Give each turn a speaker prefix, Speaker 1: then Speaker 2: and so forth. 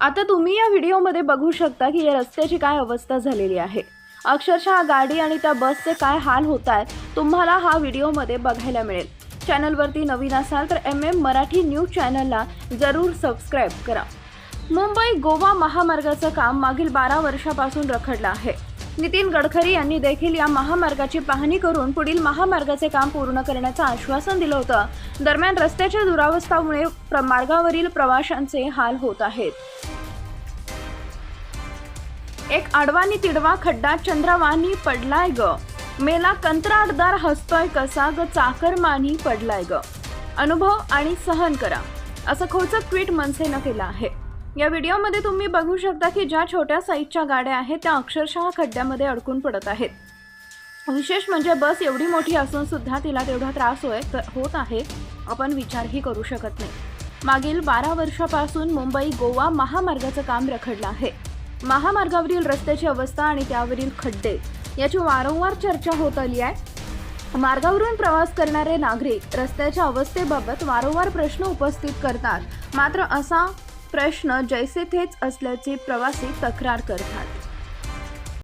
Speaker 1: आता तुम्ही या व्हिडिओमध्ये बघू शकता की या रस्त्याची काय अवस्था झालेली आहे. अक्षरशः गाडी आणि त्या बसचे काय हाल होत आहेत तुम्हाला हा व्हिडिओमध्ये बघायला मिळेल. चॅनलवरती नवीन असाल तर एम एम मराठी न्यूज चॅनलला जरूर सबस्क्राईब करा. मुंबई गोवा महामार्गाचं काम मागील बारा वर्षापासून रखडलं आहे. नितीन गडकरी यांनी देखील या महामार्गाची पाहणी करून पुढील महामार्गाचे काम पूर्ण करण्याचं आश्वासन दिलं होतं. दरम्यान रस्त्याच्या दुरावस्थामुळे प्र- मार्गावरील प्रवाशांचे हाल होत आहेत. एक आडवानी तिडवा खड्डा चंद्रवानी पडलाय ग. मेला कंत्राटदार हसतोय कसा ग चाकरमानी पडलाय ग. अनुभव आणि सहन करा. असं खोचक ट्विट मनसेनं केलं आहे. या व्हिडिओमध्ये तुम्ही बघू शकता की ज्या छोट्या साईजच्या गाड्या आहेत त्या अक्षरशः खड्ड्यामध्ये अडकून पडत आहेत. विशेष म्हणजे बस एवढी मोठी असून सुद्धा तिला तेवढा त्रास होय होत आहे आपण विचारही करू शकत नाही. मागील बारा वर्षापासून मुंबई गोवा महामार्गाचं काम रखडलं आहे. महामार्गावरील रस्त्याची अवस्था आणि त्यावरील खड्डे याची वारंवार चर्चा होत आली आहे. मार्गावरून प्रवास करणारे नागरिक रस्त्याच्या अवस्थेबाबत वारंवार प्रश्न उपस्थित करतात. मात्र असा प्रश्न जैसे थेच असल्याचे प्रवासी तक्रार करतात.